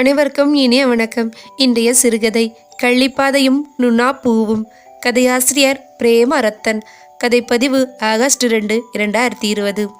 அனைவருக்கும் இனிய வணக்கம். இன்றைய சிறுகதை கள்ளிப்பாதையும் நுண்ணா பூவும் கதையாசிரியர் பிரேம ரத்தன் கதைப்பதிவு ஆகஸ்ட் ரெண்டு இரண்டாயிரத்தி இருபது.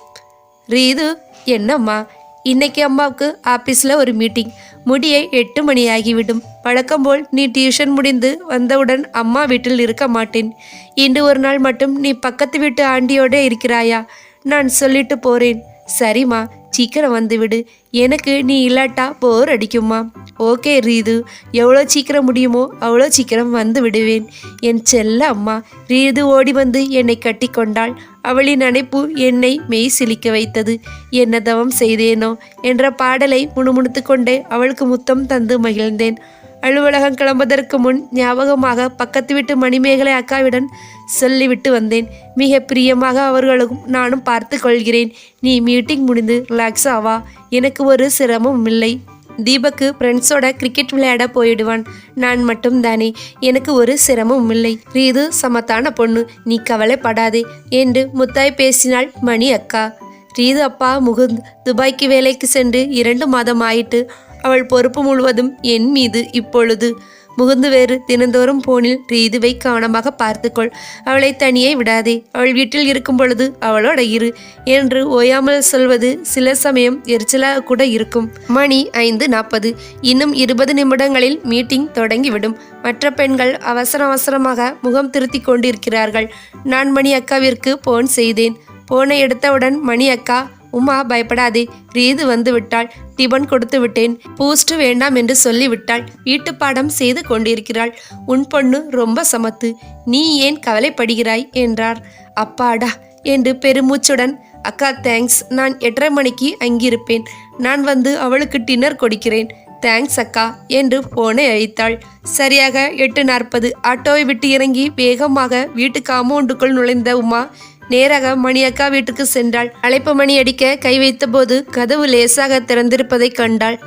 ரீது என்னம்மா? இன்னைக்கு அம்மாவுக்கு ஆஃபீஸில் ஒரு மீட்டிங். முடியை எட்டு மணி ஆகிவிடும். பழக்கம் போல் நீ டியூஷன் முடிந்து வந்தவுடன் அம்மா வீட்டில் இருக்க மாட்டேன். இன்று ஒரு நாள் மட்டும் நீ பக்கத்து வீட்டு ஆண்டியோட இருக்கிறாயா? நான் சொல்லிட்டு போறேன். சரிம்மா சீக்கிரம் வந்துவிடு எனக்கு நீ இல்லாட்டா போர் அடிக்குமா ஓகே ரீது. எவ்வளோ சீக்கிரம் முடியுமோ அவ்வளோ சீக்கிரம் வந்து விடுவேன். என் செல்ல அம்மா ரீது ஓடி வந்து என்னை கட்டி கொண்டாள். அவளின் அணைப்பு என்னை மெய் சிலிக்க வைத்தது. என்ன தவம் செய்தேனோ என்ற பாடலை முணுமுணுத்து கொண்டே அவளுக்கு முத்தம் தந்து மகிழ்ந்தேன். அலுவலகம் கிளம்புவதற்கு முன் ஞாபகமாக பக்கத்து வீட்டு மணிமேகலை அக்காவிடன் சொல்லிவிட்டு வந்தேன். மிக பிரியமாக அவர்களுக்கும் நானும் பார்த்து கொள்கிறேன். நீ மீட்டிங் முடிந்து ரிலாக்ஸ் ஆவா. எனக்கு ஒரு சிரமமும் இல்லை. தீபக்கு ஃப்ரெண்ட்ஸோட கிரிக்கெட் விளையாட போயிடுவான். நான் மட்டும் தானே. எனக்கு ஒரு சிரமமும் இல்லை. ரீது சமத்தான பொண்ணு. நீ கவலைப்படாதே என்று முத்தாய் பேசினாள் மணி அக்கா. ரீது அப்பா முகுந்த் துபாய்க்கு வேலைக்கு சென்று இரண்டு மாதம் ஆயிட்டு அவள் பொறுப்பு முழுவதும் என் மீது இப்பொழுது. முகுந்து வேறு தினந்தோறும் போனில் ரீதுவை கவனமாக பார்த்துக்கொள். அவளை தனியே விடாதே. அவள் வீட்டில் இருக்கும் பொழுது அவளோட இரு என்று ஓயாமல் சொல்வது சில சமயம் எரிச்சலாக கூட இருக்கும். மணி ஐந்து நாற்பது. இன்னும் இருபது நிமிடங்களில் மீட்டிங் தொடங்கிவிடும். மற்ற பெண்கள் அவசர அவசரமாக முகம் திருத்தி கொண்டிருக்கிறார்கள். நான் மணி அக்காவிற்கு போன் செய்தேன். போனை எடுத்தவுடன் மணி அக்கா உமா பயப்படாதே. ரீது வந்து விட்டாள். டிபன் கொடுத்து விட்டேன். போஸ்ட் வேண்டாம் என்று சொல்லிவிட்டாள் வீட்டு பாடம் செய்து கொண்டிருக்கிறாள். உன் பொண்ணு ரொம்ப சமத்து. நீ ஏன் கவலைப்படுகிறாய்? என்றார். அப்பாடா என்று பெருமூச்சுடன் அக்கா தேங்க்ஸ் நான் எட்டரை மணிக்கு அங்கிருப்பேன். நான் வந்து அவளுக்கு டின்னர் கொடுக்கிறேன். தேங்க்ஸ் அக்கா என்று போனை அழைத்தாள். சரியாக எட்டு நாற்பது. ஆட்டோவை விட்டு இறங்கி வேகமாக வீட்டு காம்பவுண்டுக்குள் நுழைந்த உமா நேராக மணி அக்கா வீட்டுக்கு சென்றாள். அழைப்பு மணி அடிக்க கை வைத்தபோது கதவு லேசாக திறந்திருப்பதைக் கண்டாள்.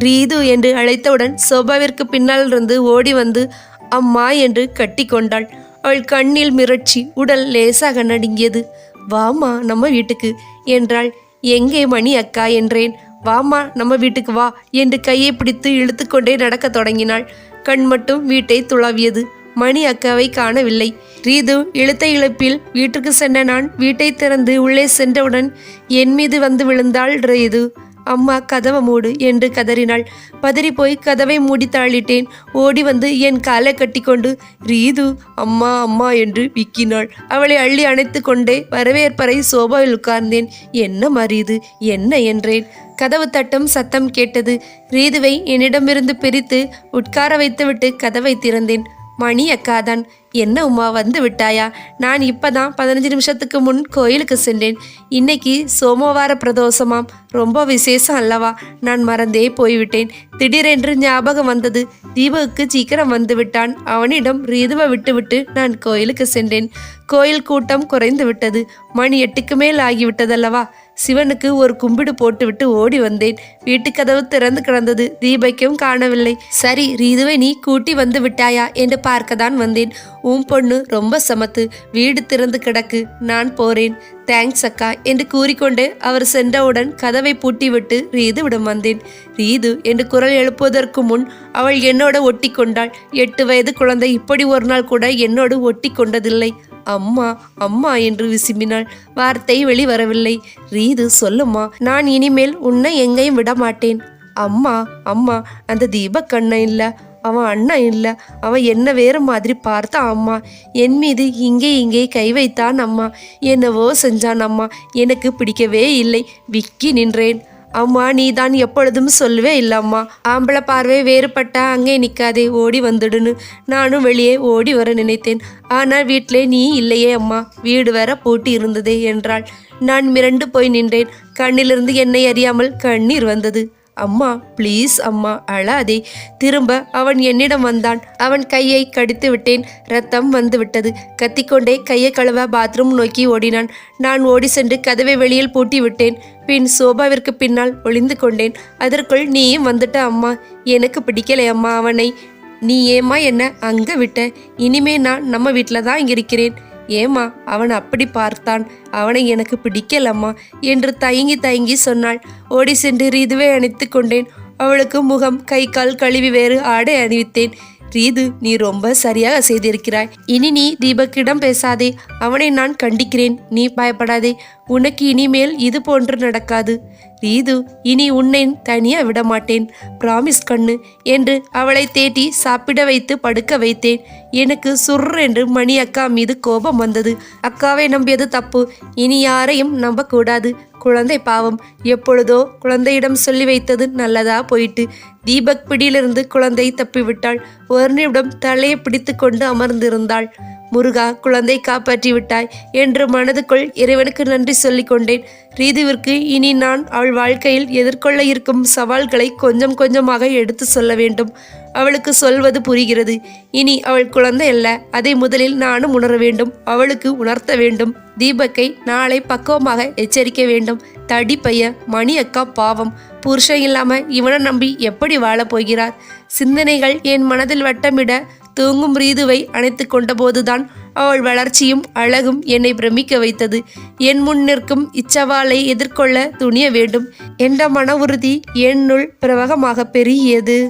ரீது என்று அழைத்தவுடன் சோபாவிற்கு பின்னால் இருந்து ஓடி வந்து அம்மா என்று கட்டி கொண்டாள். அவள் கண்ணில் மிரட்சி உடல் லேசாக நடுங்கியது. வாமா நம்ம வீட்டுக்கு என்றாள். எங்கே மணி அக்கா என்றேன். வாமா நம்ம வீட்டுக்கு வா என்று கையை பிடித்து இழுத்துக்கொண்டே நடக்கத் தொடங்கினாள். கண் மட்டும் வீட்டை துளாவியது. மணி அக்காவை காணவில்லை. ரீது இழுத்த இழுப்பில் வீட்டுக்கு சென்ற நான் வீட்டை திறந்து உள்ளே சென்றவுடன் என் மீது வந்து விழுந்தாள் ரீது. அம்மா கதவை மூடு என்று கதறினாள். பதறி போய் கதவை மூடி தாளிட்டேன். ஓடி வந்து என் காலை கட்டிக்கொண்டு ரீது அம்மா அம்மா என்று விக்கினாள். அவளை அள்ளி அணைத்து கொண்டே வரவேற்பறை சோபாவில் உட்கார்ந்தேன். என்ன மரீது என்ன? என்றேன். கதவு தட்டும் சத்தம் கேட்டது. ரீதுவை என்னிடமிருந்து பிரித்து உட்கார வைத்துவிட்டு கதவை திறந்தேன். மணி அக்காதான் என்ன உமா வந்து விட்டாயா? நான் இப்பதான் பதினஞ்சு நிமிஷத்துக்கு முன் கோயிலுக்கு சென்றேன். இன்னைக்கு சோமவார பிரதோஷமாம். ரொம்ப விசேஷம் அல்லவா? நான் மறந்தே போய்விட்டேன். திடீரென்று ஞாபகம் வந்தது. தீபவுக்கு சீக்கிரம் வந்து விட்டான். அவனிடம் ரீதுவை விட்டுவிட்டு நான் கோயிலுக்கு சென்றேன். கோயில் கூட்டம் குறைந்து விட்டது. மணி எட்டுக்கு மேல் ஆகிவிட்டதல்லவா? சிவனுக்கு ஒரு கும்பிடு போட்டுவிட்டு ஓடி வந்தேன். வீட்டு கதவு திறந்து கிடந்தது. தீபைக்கும் காணவில்லை. சரி ரீதுவை நீ கூட்டி வந்து விட்டாயா என்று பார்க்கத்தான் வந்தேன். உன் பொண்ணு ரொம்ப சமத்து. வீடு திறந்து கிடக்கு. நான் போறேன். தேங்க்ஸ் அக்கா என்று கூறிக்கொண்டு அவர் சென்றவுடன் கதவை பூட்டிவிட்டு ரீதுவிடம் வந்தேன். ரீது என்று குரல் எழுப்புவதற்கு முன் அவள் என்னோட ஒட்டி கொண்டாள் எட்டு வயது குழந்தை இப்படி ஒரு நாள் கூட என்னோடு ஒட்டி கொண்டதில்லை அம்மா அம்மா என்று விசும்பினாள். வார்த்தை வெளிவரவில்லை. ரீது சொல்லுமா நான் இனிமேல் உன்னை எங்கேயும் விட மாட்டேன் அம்மா அம்மா அந்த தீபக் கண்ணை இல்லை. அவன் அண்ணன் இல்லை. அவன் என்ன வேறு மாதிரி பார்த்தான் அம்மா. என் மீது இங்கே இங்கே கை வைத்தான் அம்மா. என்னவோ செஞ்சான் அம்மா. எனக்கு பிடிக்கவே இல்லை. விக்கி நின்றேன். அம்மா நீ தான் எப்பொழுதும் சொல்லவே இல்லம்மா ஆம்பளை பார்வை வேறுபட்டா அங்கே நிற்காதே ஓடி வந்துடுன்னு. நானும் வெளியே ஓடி வர நினைத்தேன். ஆனால் வீட்டிலே நீ இல்லையே அம்மா. வீடு வேற பூட்டி இருந்ததே என்றாள். நான் மிரண்டு போய் நின்றேன். கண்ணிலிருந்து என்னை அறியாமல் கண்ணீர் வந்தது. அம்மா ப்ளீஸ் அம்மா அழாதே. திரும்ப அவன் என்னிடம் வந்தான். அவன் கையை கடித்து விட்டேன். ரத்தம் வந்துவிட்டது கத்திக்கொண்டே கையை கழுவ பாத்ரூம் நோக்கி ஓடினான். நான் ஓடி சென்று கதவை வெளியில் பூட்டி விட்டேன். பின் சோபாவிற்கு பின்னால் ஒளிந்து கொண்டேன். அதற்குள் நீயும் வந்துட்ட அம்மா. எனக்கு பிடிக்கலை அம்மா அவனை. நீ ஏம்மா என்ன அங்கே விட்ட? இனிமே நான் நம்ம வீட்டில் தான் இருக்கிறேன். ஏம்மா அவன் அப்படி பார்த்தான். அவனை எனக்கு பிடிக்கலம்மா என்று தயங்கி தயங்கி சொன்னாள். ஓடி சென்று ரீதுவை அணைத்து கொண்டேன். அவளுக்கு முகம் கை கால் கழுவி வேறு ஆடை அணிவித்தேன். ரீது நீ ரொம்ப சரியாக செய்திருக்கிறாய். இனி நீ தீபக்கிடம் பேசாதே. அவனை நான் கண்டிக்கிறேன். நீ பயப்படாதே. உனக்கு இனிமேல் இது போன்று நடக்காது. ரீது இனி உன்னை தனியா விடமாட்டேன். பிராமிஸ் கண்ணு என்று அவளை தேட்டி சாப்பிட வைத்து படுக்க வைத்தேன். எனக்கு சுர் என்று மணி அக்கா மீது கோபம் வந்தது. அக்காவை நம்பியது தப்பு. இனி யாரையும் நம்பக்கூடாது. குழந்தை பாவம். எப்பொழுதோ குழந்தையிடம் சொல்லி வைத்தது நல்லதா போயிட்டு. தீபக் பிடியிலிருந்து குழந்தை தப்பிவிட்டாள். ஒரு நிமிடம் தலையை பிடித்து கொண்டு அமர்ந்திருந்தாள். முருகா குழந்தை காப்பாற்றி விட்டாய் என்று மனதுக்குள் இறைவனுக்கு நன்றி சொல்லிக் கொண்டேன். ரீதுவிற்கு இனி நான் அவள் வாழ்க்கையில் எதிர்கொள்ள இருக்கும் சவால்களை கொஞ்சம் கொஞ்சமாக எடுத்து சொல்ல வேண்டும். அவளுக்கு சொல்வது புரிகிறது. இனி அவள் குழந்தை அல்ல அதை முதலில் நானும் உணர வேண்டும் அவளுக்கு உணர்த்த வேண்டும். தீபக்கை நாளை பக்குவமாக எச்சரிக்க வேண்டும். தடி பைய மணி அக்கா பாவம். புருஷன் இல்லாம இவனை நம்பி எப்படி வாழப் போகிறார்? சிந்தனைகள் என் மனதில் வட்டமிட தூங்கும் ரீதுவை அணைத்து கொண்டபோதுதான் அவள் வளர்ச்சியும் அழகும் என்னை பிரமிக்க வைத்தது. என் முன் நிற்கும் இச்சவாலை எதிர்கொள்ள துணிய வேண்டும். என்ற மன உறுதி என்னுள் பிரவகமாக பெருகியது.